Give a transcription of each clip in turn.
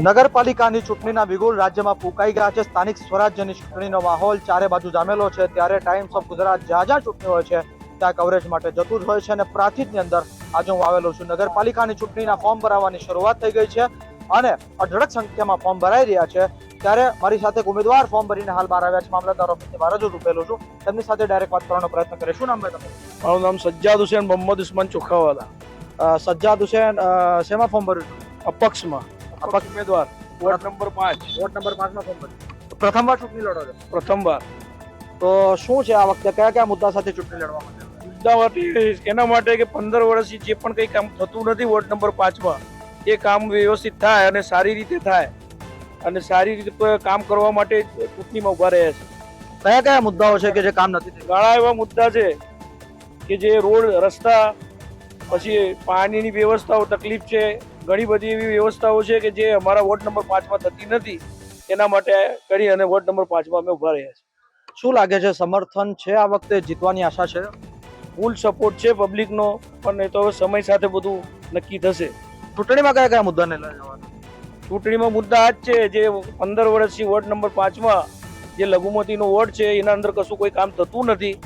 નગરપાલિકાની ચૂંટણીના વિગુલ રાજ્યમાં ફૂંકાઈ ગયા છે. સ્થાનિક સ્વરાજ્યની ચૂંટણીનો માહોલ ચારે બાજુ જામેલો છે. ત્યારે ટાઈમ્સ ઓફ ગુજરાત જ્યાં જ્યાં ચૂંટણી હોય છે ત્યાં કવરેજ માટે જતું જ હોય છે અને પ્રાથિતની અંદર આજે હું આવેલો છું. નગરપાલિકાની ચૂંટણીના ફોર્મ ભરાવાની શરૂઆત થઈ ગઈ છે અને અઢળક સંખ્યામાં ફોર્મ ભરાઈ રહ્યા છે. ત્યારે મારી સાથે એક ઉમેદવાર ફોર્મ ભરીને હાલ બહાર આવ્યા છે. મામલતદાર ઓફિસની બહાર જ રૂપેલો છું. તેમની સાથે ડાયરેક્ટ વાત કરવાનો પ્રયત્ન કરીશ શું નામ છે મારું નામ સજ્જાદ હુસેન મોહમ્મદ ઉસ્માન ચોખાવાલા. સજ્જાદ હુસેન શેમાં ફોર્મ ભર્યું અપક્ષમાં. અપક્ષ ઉમેદવાર વોર્ડ નંબર પાંચ. વોર્ડ નંબર પાંચમાં ફોર્મ ભર્યું પ્રથમવાર ચૂંટણી લડો છો? પ્રથમવાર તો શું છે આ વખતે? કયા કયા મુદ્દા સાથે ચૂંટણી લડવા માટે? મુદ્દા માટે એના માટે કે પંદર વર્ષથી જે પણ કંઈ કામ થતું નથી વોર્ડ નંબર પાંચમાં એ કામ વ્યવસ્થિત થાય અને સારી રીતે થાય. અને સારી રીતે કામ કરવા માટે ચૂંટણીમાં ઊભા રહ્યા છે. કયા કયા મુદ્દાઓ છે કે જે કામ નથી ઘણા એવા મુદ્દા છે કે જે રોડ રસ્તા પછી પાણીની વ્યવસ્થાઓ તકલીફ છે, ઘણી બધી એવી વ્યવસ્થાઓ છે કે જે અમારા વોર્ડ નંબર પાંચમાં થતી નથી. એના માટે કરી અને વોર્ડ નંબર પાંચમાં અમે ઊભા રહ્યા છીએ. શું લાગે છે, સમર્થન છે આ વખતે? જીતવાની આશા છે? ફૂલ સપોર્ટ છે પબ્લિકનો, પણ એ તો હવે સમય સાથે બધું નક્કી થશે. ચૂંટણીમાં કયા કયા મુદ્દાને ચૂંટણીમાં મુદ્દા આ જ છે જે પંદર વર્ષથી વોર્ડ નંબર પાંચમાં જે લઘુમતીનો વોર્ડ છે, એના અંદર કશું કોઈ કામ થતું નથી.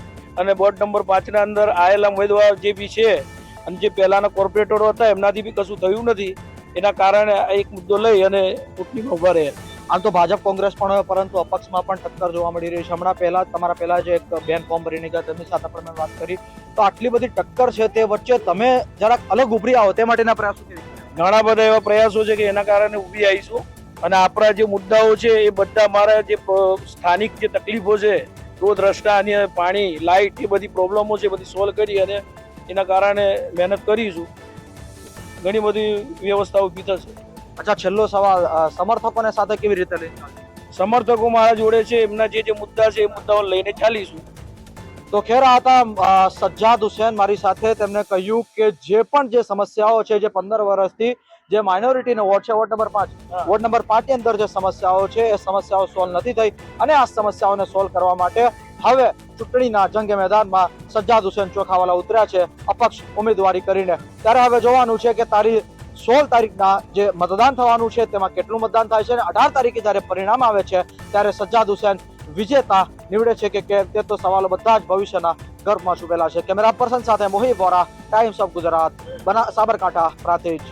અને વોર્ડ નંબર પાંચના અંદર આયેલા ઉમેદવાર જે બી છે અને જે પહેલાના કોર્પોરેટરો હતા એમનાથી બી કશું થયું નથી. એના કારણે આ એક મુદ્દો લઈ અને ચૂંટણીમાં ઊભા રહે આમ તો ભાજપ કોંગ્રેસ પણ હોય પરંતુ અપક્ષમાં પણ ટક્કર જોવા મળી રહી છે. હમણાં પહેલા તમારા પહેલા જે એક બેન ફોર્મ ભરીને ગયા તેમની સાથે પણ મેં વાત કરી. તો આટલી બધી ટક્કર છે તે વચ્ચે તમે જરાક અલગ ઉભરી આવો તે માટેના પ્રયાસો ઘણા બધા એવા પ્રયાસો છે કે એના કારણે ઊભી આવીશું. અને આપણા જે મુદ્દાઓ છે એ બધા મારા જે સ્થાનિક જે તકલીફો છે રોડ રસ્તા અને પાણી લાઇટ એ બધી પ્રોબ્લેમો છે એ બધી સોલ્વ કરી અને એના કારણે મહેનત કરીશું ઘણી બધી વ્યવસ્થાઓ ઊભી થશે. અચ્છા છેલ્લો સવાલ સમર્થકોને સાથે કેવી રીતે લઈને સમર્થકો મારા જોડે છે એમના જે જે મુદ્દા છે એ મુદ્દાઓ લઈને ચાલીશું. તો ખેર આ હતા સજ્જાદ હુસેન મારી સાથે. તેમણે કહ્યું કે જે પણ જે સમસ્યાઓ છે જે પંદર વર્ષથી જે માઇનોરિટીનો વોર્ડ છે વોર્ડ નંબર પાંચ વોર્ડ નંબર પાંચની અંદર જે સમસ્યાઓ છે એ સમસ્યાઓ સોલ્વ નથી થઈ. અને આ સમસ્યાઓને સોલ્વ કરવા માટે હવે ચૂંટણીના જંગે મેદાનમાં સજ્જાદ હુસેન ચોખાવાલા ઉતર્યા છે, અપક્ષ ઉમેદવારી કરીને. ત્યારે હવે જોવાનું છે કે તારીખ સોળ તારીખના જે મતદાન થવાનું છે, તેમાં કેટલું મતદાન થાય છે અને અઢાર તારીખે જ્યારે પરિણામ આવે છે, ત્યારે સજ્જાદ હુસેન વિજેતા નીવડે છે કે કેમ, તે તો સવાલો બધા જ ભવિષ્યના ગર્ભમાં છુપેલા છે. કેમેરા પર્સન સાથે મોહી વોરા ટાઈમ્સ ઓફ ગુજરાત સાબરકાંઠા, પ્રાંતિજ.